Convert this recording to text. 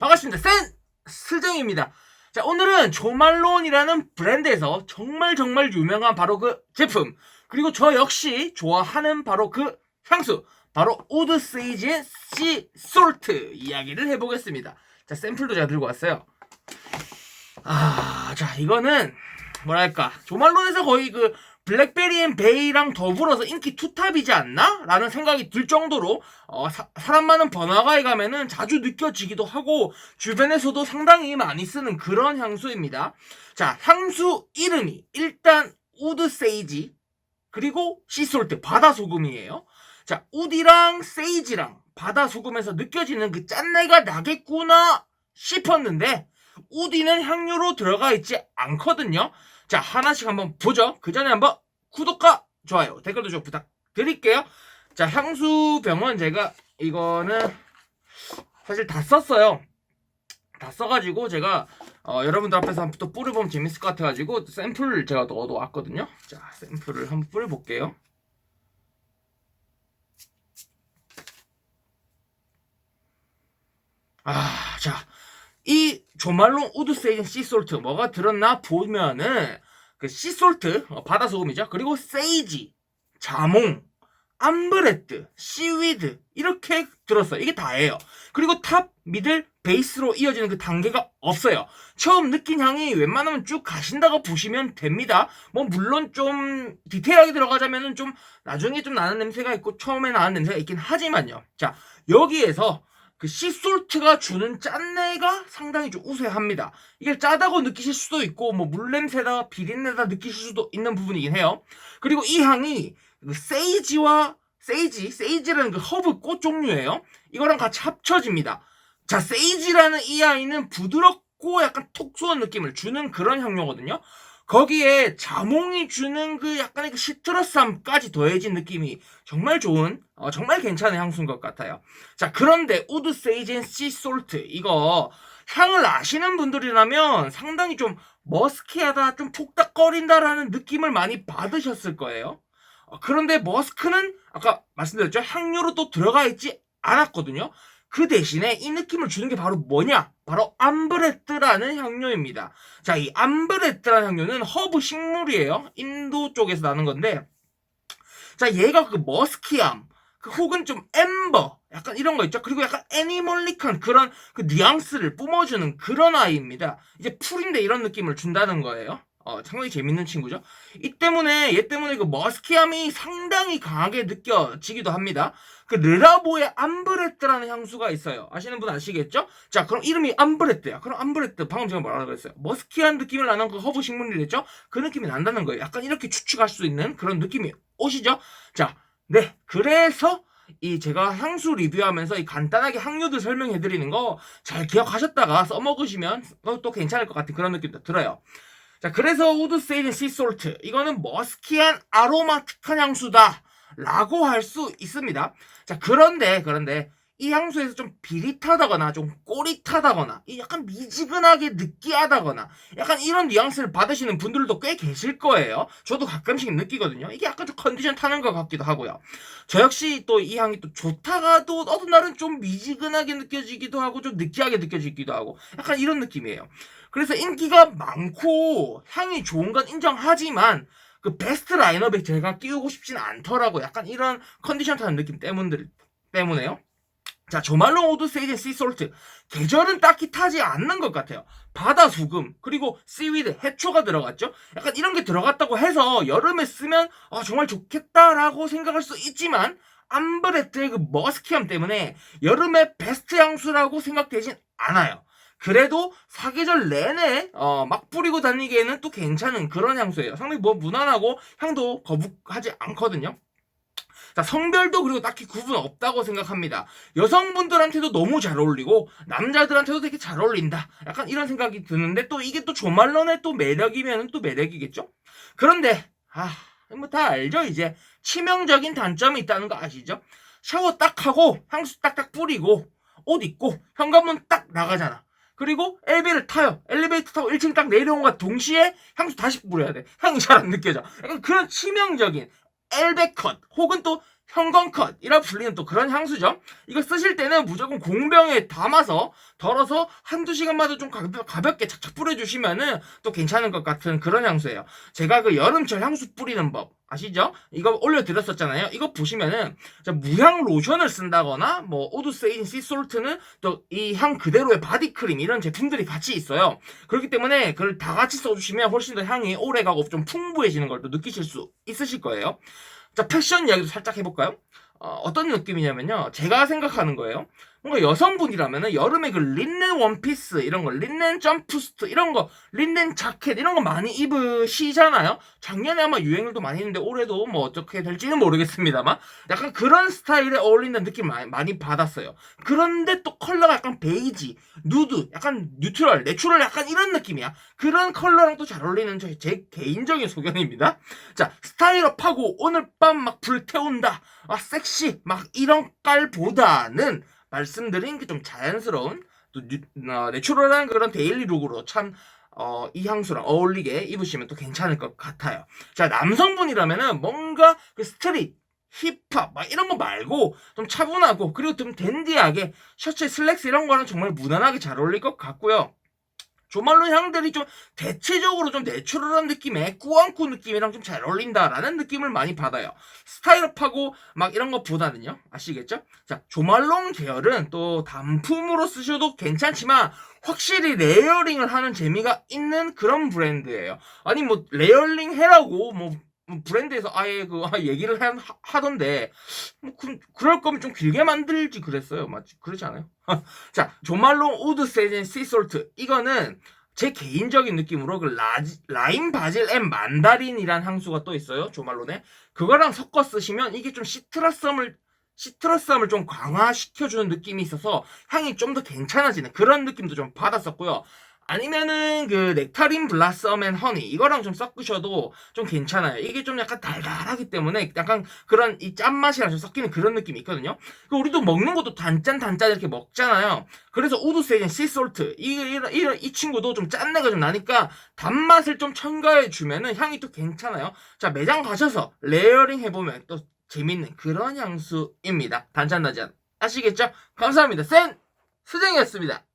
반갑습니다. 센 스정입니다. 자, 오늘은 조말론이라는 브랜드에서 정말 정말 유명한 바로 그 제품, 그리고 저 역시 좋아하는 바로 그 향수, 바로 우드 세이지의 씨 솔트 이야기를 해보겠습니다. 자, 샘플도 제가 들고 왔어요. 아, 자, 이거는 뭐랄까, 조말론에서 거의 그 블랙베리 앤 베이랑 더불어서 인기 투탑이지 않나? 라는 생각이 들 정도로 어, 사, 람 많은 번화가에 가면은 자주 느껴지기도 하고 주변에서도 상당히 많이 쓰는 그런 향수입니다. 자, 향수 이름이 일단 우드 세이지 그리고 시솔트 바다 소금이에요. 자, 우디랑 세이지랑 바다 소금에서 느껴지는 그 짠내가 나겠구나 싶었는데 우디는 향료로 들어가 있지 않거든요. 자, 하나씩 한번 보죠. 그 전에 한번 구독과 좋아요, 댓글도 좀 부탁드릴게요. 자, 향수병은 제가 이거는 사실 다 썼어요. 다 써가지고 제가 어, 여러분들 앞에서 한번 또 뿌려보면 재밌을 것 같아가지고 샘플을 제가 또 얻어왔거든요. 자, 샘플을 한번 뿌려볼게요. 아, 자, 이 조말론 우드 세이징 씨솔트 뭐가 들었나 보면은 그 씨솔트 어, 바다 소금이죠. 그리고 세이지, 자몽, 암브레트, 시위드 이렇게 들었어요. 이게 다예요. 그리고 탑, 미들, 베이스로 이어지는 그 단계가 없어요. 처음 느낀 향이 웬만하면 쭉 가신다고 보시면 됩니다. 뭐 물론 좀 디테일하게 들어가자면은 좀 나중에 좀 나는 냄새가 있고 처음에 나는 냄새가 있긴 하지만요. 자 여기에서 그 씨솔트가 주는 짠내가 상당히 좀 우세합니다. 이게 짜다고 느끼실 수도 있고 뭐 물냄새다 비린내다 느끼실 수도 있는 부분이긴 해요. 그리고 이 향이 그 세이지와 세이지, 세이지라는 그 허브 꽃 종류예요. 이거랑 같이 합쳐집니다. 자, 세이지라는 이 아이는 부드럽고 약간 톡 쏘는 느낌을 주는 그런 향료거든요. 거기에 자몽이 주는 그 약간의 그 시트러스함까지 더해진 느낌이 정말 좋은, 어, 정말 괜찮은 향수인 것 같아요. 자, 그런데 우드 세이젠 씨 솔트 이거 향을 아시는 분들이라면 상당히 좀 머스키하다, 좀 톡닥거린다라는 느낌을 많이 받으셨을 거예요. 어, 그런데 머스크는 아까 말씀드렸죠 향료로 또 들어가 있지 않았거든요. 그 대신에 이 느낌을 주는 게 바로 뭐냐? 바로 암브레트라는 향료입니다. 자, 이 암브레트라는 향료는 허브 식물이에요. 인도 쪽에서 나는 건데, 자, 얘가 그 머스키함, 그 혹은 좀 엠버, 약간 이런 거 있죠. 그리고 약간 애니멀릭한 그런 그 뉘앙스를 뿜어주는 그런 아이입니다. 이제 풀인데 이런 느낌을 준다는 거예요. 어, 상당히 재밌는 친구죠. 이 때문에 얘 때문에 그 머스키함이 상당히 강하게 느껴지기도 합니다. 그 르라보의 암브레트라는 향수가 있어요. 아시는 분 아시겠죠? 자, 그럼 이름이 암브레트야. 그럼 암브레트 방금 제가 뭐라고 그랬어요? 머스키한 느낌을 나는 그 허브 식물이랬죠? 그 느낌이 난다는 거예요. 약간 이렇게 추측할 수 있는 그런 느낌이 오시죠? 자, 네, 그래서 이 제가 향수 리뷰하면서 이 간단하게 향료들 설명해 드리는 거 잘 기억하셨다가 써먹으시면 또 괜찮을 것 같은 그런 느낌도 들어요. 자, 그래서 우드 세이든 시솔트 이거는 머스키한 아로마틱한 향수다. 라고 할 수 있습니다. 자, 그런데, 그런데, 이 향수에서 좀 비릿하다거나, 좀 꼬릿하다거나, 약간 미지근하게 느끼하다거나, 약간 이런 뉘앙스를 받으시는 분들도 꽤 계실 거예요. 저도 가끔씩 느끼거든요. 이게 약간 좀 컨디션 타는 것 같기도 하고요. 저 역시 또 이 향이 또 좋다가도 어떤 날은 좀 미지근하게 느껴지기도 하고, 좀 느끼하게 느껴지기도 하고, 약간 이런 느낌이에요. 그래서 인기가 많고, 향이 좋은 건 인정하지만, 그 베스트 라인업에 제가 끼우고 싶진 않더라고. 약간 이런 컨디션 타는 느낌 때문들, 때문에요. 자, 조말론 오드 세이드 씨솔트. 계절은 딱히 타지 않는 것 같아요. 바다 수금, 그리고 씨위드, 해초가 들어갔죠? 약간 이런 게 들어갔다고 해서 여름에 쓰면, 아, 정말 좋겠다라고 생각할 수 있지만, 암브레트의 그 머스키함 때문에 여름의 베스트 향수라고 생각되진 않아요. 그래도 사계절 내내 어, 막 뿌리고 다니기에는 또 괜찮은 그런 향수예요. 상당히 뭐 무난하고 향도 거북하지 않거든요. 자, 성별도 그리고 딱히 구분 없다고 생각합니다. 여성분들한테도 너무 잘 어울리고 남자들한테도 되게 잘 어울린다. 약간 이런 생각이 드는데 또 이게 또 조말론의 또 매력이면 또 매력이겠죠? 그런데 아, 뭐 다 알죠 이제 치명적인 단점이 있다는 거 아시죠? 샤워 딱 하고 향수 딱딱 뿌리고 옷 입고 현관문 딱 나가잖아. 그리고 엘베를 타요. 엘리베이터 타고 1층 딱 내려온과 동시에 향수 다시 뿌려야 돼. 향이 잘 안 느껴져. 약간 그런 치명적인 엘베 컷 혹은 또 형광컷이라 불리는 또 그런 향수죠. 이거 쓰실 때는 무조건 공병에 담아서 덜어서 한두 시간마다 좀 가볍, 가볍게 착착 뿌려주시면은 또 괜찮은 것 같은 그런 향수예요. 제가 그 여름철 향수 뿌리는 법 아시죠? 이거 올려드렸었잖아요. 이거 보시면은 자, 무향 로션을 쓴다거나 뭐 오드세인 씨솔트는 또 이 향 그대로의 바디크림 이런 제품들이 같이 있어요. 그렇기 때문에 그걸 다 같이 써주시면 훨씬 더 향이 오래가고 좀 풍부해지는 걸 또 느끼실 수 있으실 거예요. 자, 패션 이야기도 살짝 해볼까요? 어, 떤 느낌이냐면요. 제가 생각하는 거예요. 뭔가 여성분이라면은 여름에 그 린넨 원피스 이런 거, 린넨 점프스트 이런 거, 린넨 자켓 이런 거 많이 입으시잖아요. 작년에 아마 유행을도 많이 했는데 올해도 뭐 어떻게 될지는 모르겠습니다만 약간 그런 스타일에 어울린다는 느낌 많이, 많이 받았어요. 그런데 또 컬러가 약간 베이지, 누드, 약간 뉴트럴, 내추럴 약간 이런 느낌이야. 그런 컬러랑 또 잘 어울리는 제, 제 개인적인 소견입니다. 자, 스타일업하고 오늘 밤 막 불태운다. 아, 섹시. 막 이런 깔보다는 말씀드린 그 좀 자연스러운 또 뉴, 어, 내추럴한 그런 데일리 룩으로 참 어, 이 향수랑 어울리게 입으시면 또 괜찮을 것 같아요. 자, 남성분이라면은 뭔가 그 스트릿, 힙합, 막 이런 거 말고 좀 차분하고 그리고 좀 댄디하게 셔츠에 슬랙스 이런 거는 정말 무난하게 잘 어울릴 것 같고요. 조말로 향들이 좀 대체적으로 좀 내추럴한 느낌의 꾸안꾸 느낌이랑 좀 잘 어울린다라는 느낌을 많이 받아요. 스타일업하고 막 이런 것보다는요. 아시겠죠? 자, 조말론 계열은 또 단품으로 쓰셔도 괜찮지만 확실히 레이어링을 하는 재미가 있는 그런 브랜드예요. 아니 뭐 레이어링 해라고 뭐 브랜드에서 아예 그 아, 얘기를 하, 하던데 뭐 그, 그럴 거면 좀 길게 만들지 그랬어요. 맞지? 그렇지 않아요? 자, 조말론 우드 세젠 씨솔트 이거는 제 개인적인 느낌으로 그 라지, 라임 바질 앤 만다린이란 향수가 또 있어요. 조말론에 그거랑 섞어 쓰시면 이게 좀 시트러스함을 시트러스함을 좀 강화시켜주는 느낌이 있어서 향이 좀 더 괜찮아지는 그런 느낌도 좀 받았었고요. 아니면은 그 넥타린 블라썸 앤 허니 이거랑 좀 섞으셔도 좀 괜찮아요. 이게 좀 약간 달달하기 때문에 약간 그런 이 짠맛이랑 좀 섞이는 그런 느낌이 있거든요. 그 우리도 먹는 것도 단짠 단짠 이렇게 먹잖아요. 그래서 우드 세진 씨솔트 이, 이, 이, 이 친구도 좀 짠내가 좀 나니까 단맛을 좀 첨가해 주면은 향이 또 괜찮아요. 자 매장 가셔서 레이어링 해보면 또 재밌는 그런 향수입니다. 단짠 단짠 아시겠죠? 감사합니다. 센 수정이었습니다.